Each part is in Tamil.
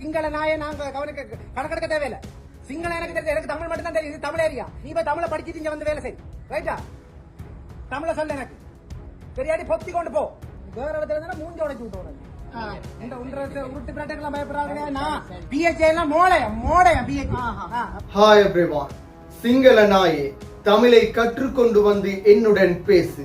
சிங்கள நாயை நாங்க கவனிக்க கணக்கெடுக்க தேவையில்லை. சிங்கள எனக்கு தெரியும் எனக்கு தமிழ் மட்டும் தான் தெரியும். இது தமிழ் ஏரியா. நீ போய் தமிழை படிச்சுட்டு இங்க வந்து வேலை செய். ரைட்டா தமிழை சொல்ல எனக்கு. தெரியாடி பொத்தி கொண்டு போ. வேற இடத்துல இருந்தா மூஞ்சி உடைச்சு விட்டு ஹாய் எவ்ரிவான் சிங்கள நாயே தமிழை கற்றுக்கொண்டு வந்து என்னுடன் பேசு.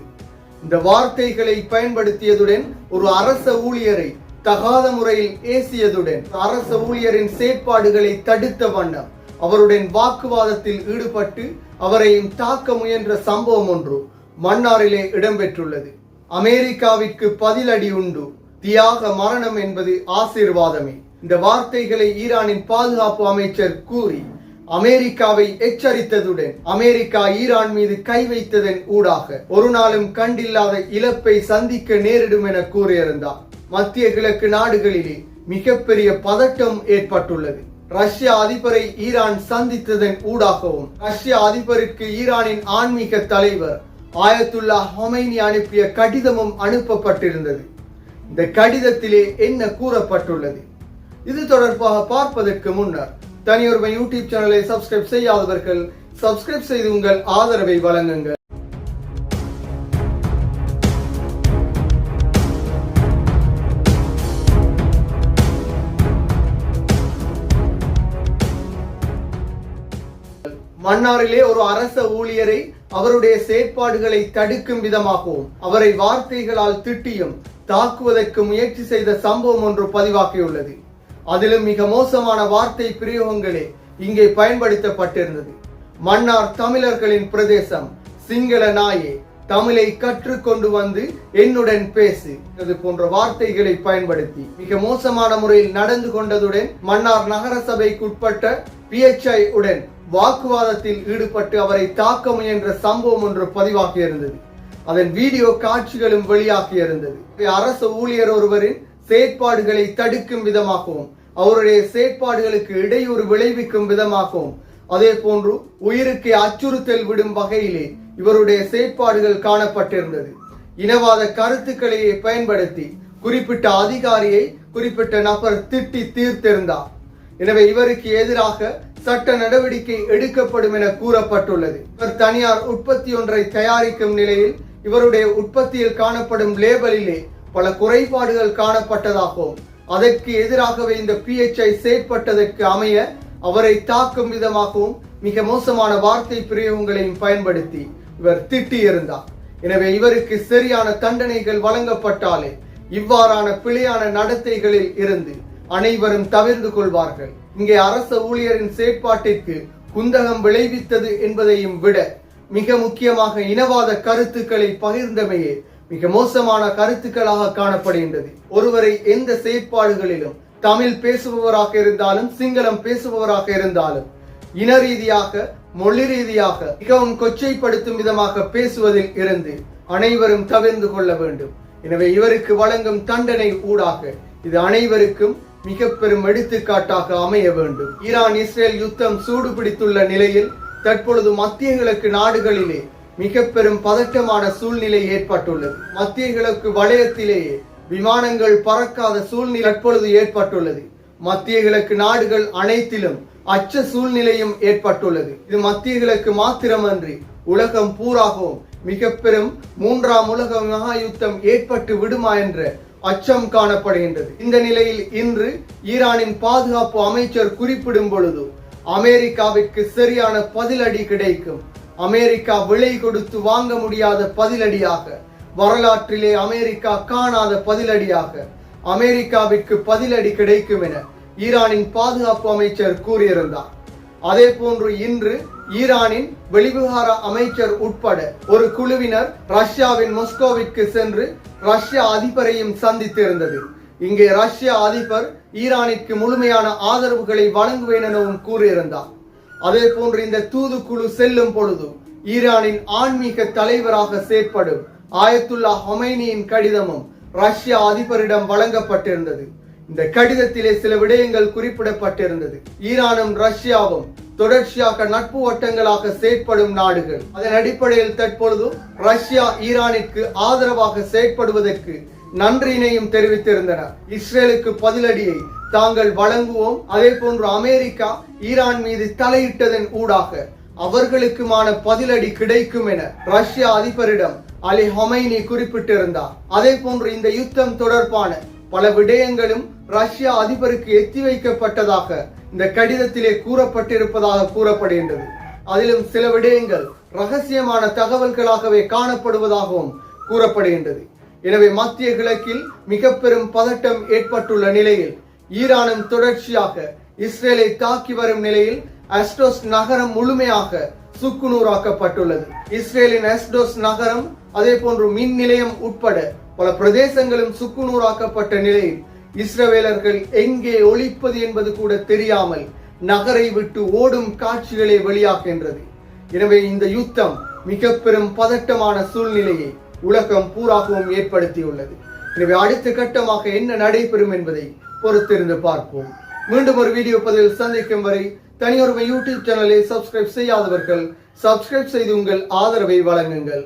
இந்த வார்த்தைகளை பயன்படுத்தியதுடன் ஒரு அரச ஊழியரை தகாத முறையில் ஏசியதுடன் அரச ஊழியரின் செயற்பாடுகளை தடுத்த வண்ணம் அவருடன் வாக்குவாதத்தில் ஈடுபட்டு அவரையும் தாக்க முயன்ற சம்பவம் ஒன்று மன்னாரிலே இடம்பெற்றுள்ளது. அமெரிக்காவிற்கு பதிலடி உண்டு. தியாக மரணம் என்பது ஆசீர்வாதமே. இந்த வார்த்தைகளை ஈரானின் பாதுகாப்பு அமைச்சர் கூறி அமெரிக்காவை எச்சரித்ததுடன் அமெரிக்கா ஈரான் மீது கை வைத்ததன் ஊடாக ஒரு நாளும் கண்டில்லாத இழப்பை சந்திக்க நேரிடும் என கூறியிருந்தார். மத்திய கிழக்கு நாடுகளிலே மிகப்பெரிய பதட்டம் ஏற்பட்டுள்ளது. ரஷ்ய அதிபரை ஈரான் சந்தித்ததன் ஊடாகவும் ரஷ்ய அதிபருக்கு ஈரானின் ஆன்மீக தலைவர் ஆயத்துல்லா ஹொமைனி அனுப்பிய கடிதமும் அனுப்பப்பட்டிருந்தது. இந்த கடிதத்திலே என்ன கூறப்பட்டுள்ளது? இது தொடர்பாக பார்ப்பதற்கு முன்னர் தனியொருமை யூடியூப் சேனலை சப்ஸ்கிரைப் செய்யாதவர்கள் சப்ஸ்கிரைப் செய்து உங்கள் ஆதரவை வழங்குங்கள். மன்னாரிலே ஒரு அரச ஊழியரை அவருடைய செயற்பாடுகளை தடுக்கும் விதமாகவும் அவரை வார்த்தைகளால் திட்டியும் தாக்குவதற்கு முயற்சி செய்த சம்பவம் ஒன்று பதிவாகியுள்ளது. அதிலும் மிக மோசமான வார்த்தை பிரயோகங்களே இங்கே பயன்படுத்தப்பட்டிருந்தது. மன்னார் தமிழர்களின் பிரதேசம் சிங்கள நாயே தமிழை கற்றுக்கொண்டு வந்து என்னுடன் பேசு இது போன்ற வார்த்தைகளை பயன்படுத்தி மிக மோசமான முறையில் நடந்து கொண்டதுடன் மன்னார் நகர சபைக்குட்பட்ட பிஎச்ஐ உடன் வாக்குவாதத்தில் ஈடுபட்டு அவரை தாக்க முயன்ற சம்பவம் ஒன்று பதிவாகியிருந்தது. அதன் வீடியோ காட்சிகளும் வெளியாகியிருந்தது. அரசு ஊழியர் ஒருவரின் செயற்பாடுகளை தடுக்கும் விதமாகவும் அவருடைய செயற்பாடுகளுக்கு இடையூறு விளைவிக்கும் விதமாகவும் அதே போன்று உயிருக்கு அச்சுறுத்தல் விடும் வகையிலே இவருடைய செயற்பாடுகள் காணப்பட்டிருந்தது. இனவாத கருத்துக்களை பயன்படுத்தி குறிப்பிட்ட அதிகாரியை குறிப்பிட்ட நபர் திட்டி தீர்த்திருந்தார். எனவே இவருக்கு எதிராக சட்ட நடவடிக்கை எடுக்கப்படும் என கூறப்பட்டுள்ளது. இவர் தனியார் உற்பத்தி ஒன்றை தயாரிக்கும் நிலையில் இவருடைய உற்பத்தியில் காணப்படும் லேபலிலே பல குறைபாடுகள் காணப்பட்டதாகவும் அதற்கு எதிராகவே இந்த பிஎச்ஐ செயற்பட்டதற்கு அமைய அவரை தாக்கும் விதமாகவும் மிக மோசமான வார்த்தை பிரயோகங்களையும் பயன்படுத்தி இவர் திட்டியிருந்தார். எனவே இவருக்கு சரியான தண்டனைகள் வழங்கப்பட்டாலே இவ்வாறான பிழையான நடத்தைகளில் இருந்து அனைவரும் தவிர்ந்து கொள்வார்கள். இங்கே அரச ஊழியரின் செயற்பாட்டிற்கு குந்தகம் விளைவித்தது என்பதையும் விட மிக முக்கியமாக இனவாத கருத்துக்களை பகிர்ந்தமையே மிக மோசமான கருத்துக்களாக காணப்படுகின்றது. ஒருவரை எந்த செயற்பாடுகளிலும் தமிழ் பேசுபவராக இருந்தாலும் சிங்களம் பேசுபவராக இருந்தாலும் இன ரீதியாக மொழி ரீதியாக மிகவும் கொச்சைப்படுத்தும் விதமாக பேசுவதில் இருந்து அனைவரும் தவிர்ந்து கொள்ள வேண்டும். எனவே இவருக்கு வழங்கும் தண்டனை ஊடாக இது அனைவருக்கும் மிக பெரும் எடுத்துக்காட்டாக அமைய வேண்டும். ஈரான் இஸ்ரேல் யுத்தம் சூடு பிடித்துள்ள நிலையில் தற்பொழுது மத்திய கிழக்கு நாடுகளிலே மிக பெரும் பதட்டமான சூழ்நிலை ஏற்பட்டுள்ளது. மத்திய கிழக்கு வளையத்திலேயே விமானங்கள் பறக்காத சூழ்நிலை தற்பொழுது ஏற்பட்டுள்ளது. மத்திய கிழக்கு நாடுகள் அனைத்திலும் அச்ச சூழ்நிலையும் ஏற்பட்டுள்ளது. இது மத்திய கிழக்கு மாத்திரமன்றி உலகம் பூராகவும் மிக பெரும் மூன்றாம் உலக மகா யுத்தம் ஏற்பட்டு விடுமா என்ற அச்சம் காணப்படுகின்றது. இந்த நிலையில் இன்று ஈரானின் பாதுகாப்பு அமைச்சர் குறிப்பிடும் பொழுது அமெரிக்காவிற்கு சரியான பதிலடி கிடைக்கும். அமெரிக்கா விலை கொடுத்து வாங்க முடியாத பதிலடியாக வரலாற்றிலே அமெரிக்கா காணாத பதிலடியாக அமெரிக்காவிற்கு பதிலடி கிடைக்கும் என ஈரானின் பாதுகாப்பு அமைச்சர் கூறியிருந்தார். அதே போன்று இன்று ஈரானின் வெளிவிவகார அமைச்சர் உட்பட ஒரு குழுவினர் ரஷ்யாவின் மொஸ்கோவிற்கு சென்று ரஷ்ய அதிபரையும் சந்தித்திருந்தது. இங்கே ரஷ்ய அதிபர் ஈரானிற்கு முழுமையான ஆதரவுகளை வழங்குவேன் எனவும் கூறியிருந்தார். அதே போன்று இந்த தூதுக்குழு செல்லும் பொழுது ஈரானின் ஆன்மீக தலைவராக செயற்படும் ஆயத்துல்லா ஹொமைனியின் கடிதமும் ரஷ்ய அதிபரிடம் வழங்கப்பட்டிருந்தது. இந்த கடிதத்திலே சில விடயங்கள் குறிப்பிடப்பட்டிருந்தது. ஈரானும் ரஷ்யாவும் தொடர்ச்சியாக நட்பு வட்டங்களாக செயற்படும் நாடுகள். அதன் அடிப்படையில் தற்பொழுது ரஷ்யா ஈரானிற்கு ஆதரவாக செயற்படுவதற்கு நன்றியினையும் தெரிவித்திருந்தனர் இஸ்ரேலுக்கு பதிலடியை தாங்கள் வழங்குவோம். அதே போன்று அமெரிக்கா ஈரான் மீது தலையிட்டதன் ஊடாக அவர்களுக்குமான பதிலடி கிடைக்கும் என ரஷ்ய அதிபரிடம் அலி ஹொமைனி குறிப்பிட்டிருந்தார். அதே போன்று இந்த யுத்தம் தொடர்பான பல விடயங்களும் ரஷ்யா அதிபருக்கு எத்தி வைக்கப்பட்டதாக இந்த கடிதத்திலே கூறப்பட்டிருப்பதாக கூறப்படுகின்றது. அதிலும் சில விடயங்கள் ரகசியமான தகவல்களாகவே காணப்படுவதாகவும் கூறப்படுகின்றது. எனவே மத்திய கிழக்கில் மிக பெரும் பதட்டம் ஏற்பட்டுள்ள நிலையில் ஈரானும் தொடர்ச்சியாக இஸ்ரேலை தாக்கி வரும் நிலையில் அஸ்டோஸ் நகரம் முழுமையாக சுக்குநூறாக்கப்பட்டுள்ளது. இஸ்ரேலின் அஸ்டோஸ் நகரம் அதே போன்று மின் நிலையம் உட்பட பல பிரதேசங்களும் சுக்குநூறாக்கப்பட்ட நிலையில் இஸ்ரவேலர்கள் எங்கே ஒழிப்பது என்பது கூட தெரியாமல் நகரை விட்டு ஓடும் காட்சிகளே வெளியாகின்றது எனவே இந்த யுத்தம் மிக பெரும் பதட்டமான சூழ்நிலையை உலகம் பூராகவும் ஏற்படுத்தியுள்ளது. எனவே அடுத்த கட்டமாக என்ன நடைபெறும் என்பதை பொறுத்திருந்து பார்ப்போம். மீண்டும் ஒரு வீடியோ பதிவில் சந்திக்கும் வரை தனியொருமை யூடியூப் சேனலை சப்ஸ்கிரைப் செய்யாதவர்கள் சப்ஸ்கிரைப் செய்து உங்கள் ஆதரவை வழங்குங்கள்.